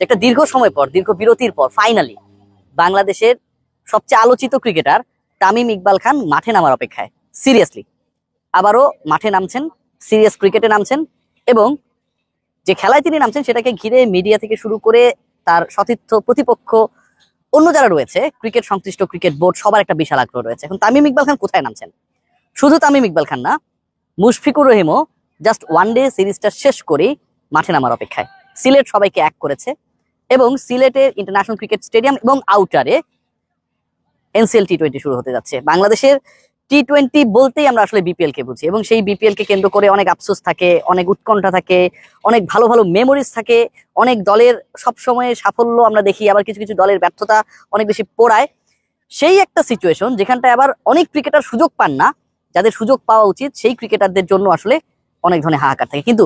একটা দীর্ঘ সময় পর, দীর্ঘ বিরতির পর ফাইনালি বাংলাদেশের সবচেয়ে আলোচিত ক্রিকেটার তামিম ইকবাল খান মাঠে নামার অপেক্ষায়। সিরিয়াসলি আবারও মাঠে নামছেন সিরিয়াস ক্রিকেটে নামছেন এবং যে খেলায় তিনি নামছেন সেটাকে ঘিরে মিডিয়া থেকে শুরু করে তার সতীর্থ প্রতিপক্ষ অন্য যারা রয়েছে ক্রিকেট সংশ্লিষ্ট ক্রিকেট বোর্ড সবার একটা বিশাল আগ্রহ রয়েছে। এখন তামিম ইকবাল খান কোথায় নামছেন? শুধু তামিম ইকবাল খান না, মুশফিকুর রহিমও জাস্ট ওয়ান ডে সিরিজটা শেষ করেই মাঠে নামার অপেক্ষায়। সিলেট সবাইকে এক করেছে এবং সিলেটের ইন্টারন্যাশনাল ক্রিকেট স্টেডিয়াম এবং আউটারে এনসিএল টি টোয়েন্টি শুরু হতে যাচ্ছে। বাংলাদেশের টি টোয়েন্টি বলতেই আমরা আসলে বিপিএল কে বুঝি এবং সেই বিপিএল কে কেন্দ্র করে অনেক আফসোস থাকে, অনেক উৎকণ্ঠা থাকে, অনেক ভালো ভালো মেমোরিজ থাকে, অনেক দলের সব সময় সাফল্য আমরা দেখি, আবার কিছু কিছু দলের ব্যর্থতা অনেক বেশি পোড়ায়। সেই একটা সিচুয়েশন যেখানটায় আবার অনেক ক্রিকেটার সুযোগ পান না, যাদের সুযোগ পাওয়া উচিত, সেই ক্রিকেটারদের জন্য আসলে অনেক ধরনের হাহাকার থাকে। কিন্তু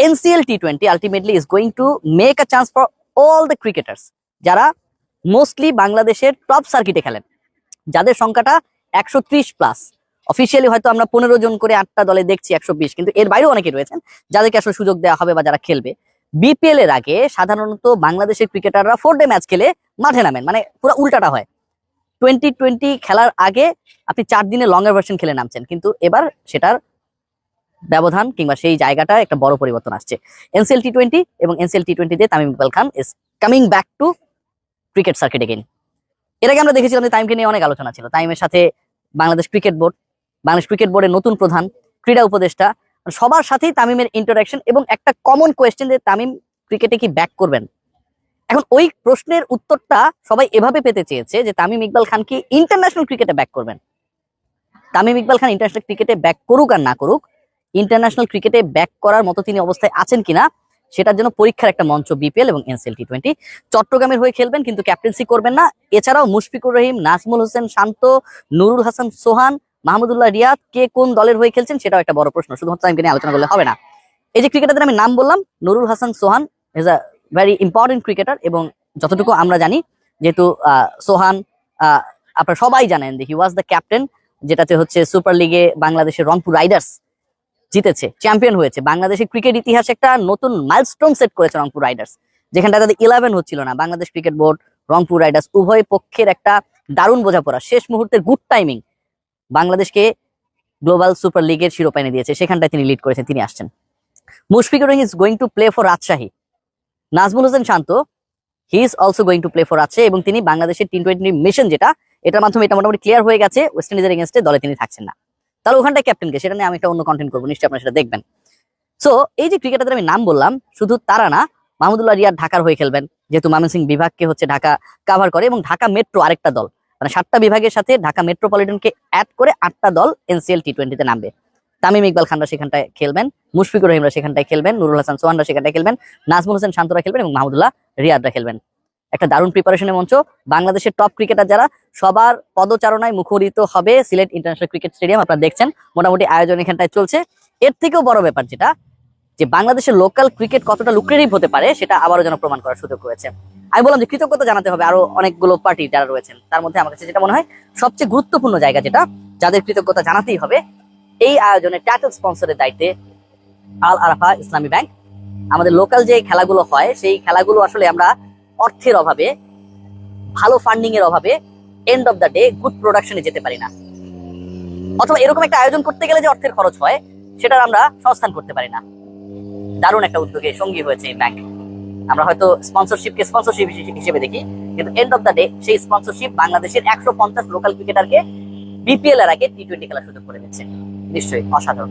NCL T twenty ultimately is going to make a chance for all the cricketers যারা মোস্টলি বাংলাদেশের টপ সার্কিটে খেলেন। যাদের সংখ্যাটা একশো ত্রিশ প্লাস অফিসিয়ালি হয়তো আমরা পনেরো জন করে আটটা দলে দেখছি একশো বিশ, কিন্তু এর বাইরেও অনেকে রয়েছেন, যাদেরকে আসলে সুযোগ দেওয়া হবে বা যারা খেলবে। বিপিএল এর আগে সাধারণত বাংলাদেশের ক্রিকেটাররা ফোর ডে ম্যাচ খেলে মাঠে নামেন মানে পুরো উল্টাটা হয়। টোয়েন্টি টোয়েন্টি খেলার আগে আপনি চার দিনে লঙ্গার ভার্সন খেলে নামছেন, কিন্তু এবার সেটার ব্যবধান কিংবা সেই জায়গাটা একটা বড় পরিবর্তন আসছে। এনসিএল টি টোয়েন্টি এবং এনসিএল টি টোয়েন্টিতে Tamim Iqbal Khan is coming back to cricket circuit again এর আগে আমরা দেখেছিলাম যে তাইমকে নিয়ে অনেক আলোচনা ছিল। তাইমের সাথে Bangladesh cricket board Bangladesh cricket বোর্ডের নতুন প্রধান, ক্রীড়া উপদেষ্টা, সবার সাথেই তামিমের ইন্টারাকশন এবং একটা কমন কোয়েশ্চেন যে তামিম ক্রিকেটে কি ব্যাক করবেন? এখন ওই প্রশ্নের উত্তরটা সবাই এভাবে পেতে চেয়েছে যে তামিম ইকবাল খান কি ইন্টারন্যাশনাল ক্রিকেটে ব্যাক করবেন? তামিম ইকবাল খান ইন্টারন্যাশনাল ক্রিকেটে ব্যাক করুক আর না করুক ইন্টারন্যাশনাল ক্রিকেটে ব্যাক করার মতো তিনি অবস্থায় আছেন কিনা, সেটার জন্য পরীক্ষার একটা মঞ্চ বিপিএল এবং এনসিএল টি টোয়েন্টি চট্টগ্রামের হয়ে খেলবেন, কিন্তু ক্যাপ্টেন্সি করবেন না। এছাড়াও মুশফিকুর রহিম, নাজমুল হোসেন শান্ত, নুরুল হাসান সোহান, মাহমুদুল্লাহ রিয়াদ, কে কোন দলের হয়ে খেলছেন সেটাও একটা বড় প্রশ্ন। শুধুমাত্র নিয়ে আলোচনা করলে হবে না। এই যে ক্রিকেটারদের আমি নাম বললাম, Nurul Hasan Sohan is a very important cricketer এবং যতটুকু আমরা জানি, যেহেতু সোহান আপনারা সবাই জানেন যে হি ওয়াজ দ্য ক্যাপ্টেন যেটাতে হচ্ছে সুপার লিগে বাংলাদেশের রংপুর রাইডার্স জিতেছে চ্যাম্পিয়ন হয়েছে। বাংলাদেশের ক্রিকেট ইতিহাসে একটা নতুন মাইলস্টোন সেট করেছে রংপুর রাইডার্স যেখানটা তাদের ইলেভেন হচ্ছিল না। Bangladesh cricket board Rangpur riders উভয় পক্ষের একটা দারুণ বোঝাপড়া। শেষ মুহূর্তের গুড টাইমিং বাংলাদেশকে গ্লোবাল সুপার লিগের শিরোপা এনে দিয়েছে। সেখানটায় তিনি লিড করেছেন, তিনি আসছেন। Mushfiqur Rahim is going to play for Rajshahi. Najmul Hossain Shanto he is also going to play for Rajshahi এবং তিনি বাংলাদেশের টি টোয়েন্টি মিশন যেটা, এটার মাধ্যমে এটা মোটামুটি ক্লিয়ার হয়ে গেছে। ওয়েস্ট ইন্ডিজের এগেনস্টে দলে তিনি থাকছেন না। তাহলে ওখানটায় ক্যাপ্টেনকে সেটা নিয়ে আমি একটা অন্য কন্টেন্ট করব, নিশ্চয়ই আপনারা সেটা দেখবেন। সো এই যে ক্রিকেটারদের আমি নাম বললাম, শুধু তারা না, মাহমুদুল্লাহ রিয়াদ ঢাকার হয়ে খেলবেন, যেহেতু ময়মনসিং বিভাগকে হচ্ছে ঢাকা কাভার করে এবং ঢাকা মেট্রো আরেকটা দল। মানে সাতটা বিভাগের সাথে ঢাকা মেট্রোপলিটনকে অ্যাড করে আটটা দল এনসিএল টি টোয়েন্টিতে নামবে। তামিম ইকবাল খানরা সেখানটায় খেলবেন, মুশফিকুর রহিমরা সেখানটায় খেলবেন, নুরুল হাসান সোহানরা সেখানটায় খেলবেন, নাজমুল হোসেন শান্তরা খেলবেন এবং মাহমুদুল্লাহ রিয়াদরা খেলবেন। একটা দারুণ প্রিপারেশনের মঞ্চ। বাংলাদেশের টপ ক্রিকেটার যারা, সবার পদচারণায় মুখরিত হবে সিলেট ইন্টারন্যাশনাল ক্রিকেট স্টেডিয়াম আপনারা দেখছেন। মোটামুটি আয়োজন এখানটায় চলছে। এর থেকেও বড় ব্যাপার যেটা, যে বাংলাদেশের লোকাল ক্রিকেট কতটা লুক্রেটিভ হতে পারে, সেটা আবারও যেন প্রমাণ করার সুযোগ রয়েছে। আমি বললাম যে কৃতজ্ঞতা জানাতে হবে আরও অনেকগুলো পার্টি যারা রয়েছেন। তার মধ্যে আমার কাছে যেটা মনে হয়, সবচেয়ে গুরুত্বপূর্ণ জায়গা যেটা, যাদের কৃতজ্ঞতা জানাতেই হবে, এই আয়োজনে টাইটেল স্পন্সরের দায়িত্বে আল আরাফা ইসলামী ব্যাংক আমাদের লোকাল যে খেলাগুলো হয়, সেই খেলাগুলো আসলে আমরা অর্থের অভাবে, ভালো ফান্ডিং এর অভাবে end of the day good প্রোডাকশনে যেতে পারি না। অথবা এরকম একটা আয়োজন করতে গেলে যে অর্থের খরচ হয়, সেটার আমরা সংস্থান করতে পারি না। দারুণ একটা উদ্যোগে সঙ্গী হয়েছে এই ব্যাংক আমরা হয়তো স্পন্সরশিপকে স্পন্সরশিপ হিসেবে দেখি, কিন্তু এন্ড অফ দ্য ডে সেই স্পন্সরশিপ বাংলাদেশের একশো পঞ্চাশ লোকাল ক্রিকেটারকে বিপিএল এর আগে টি টোয়েন্টি খেলার সুযোগ করে দিচ্ছে। নিশ্চয়ই অসাধারণ।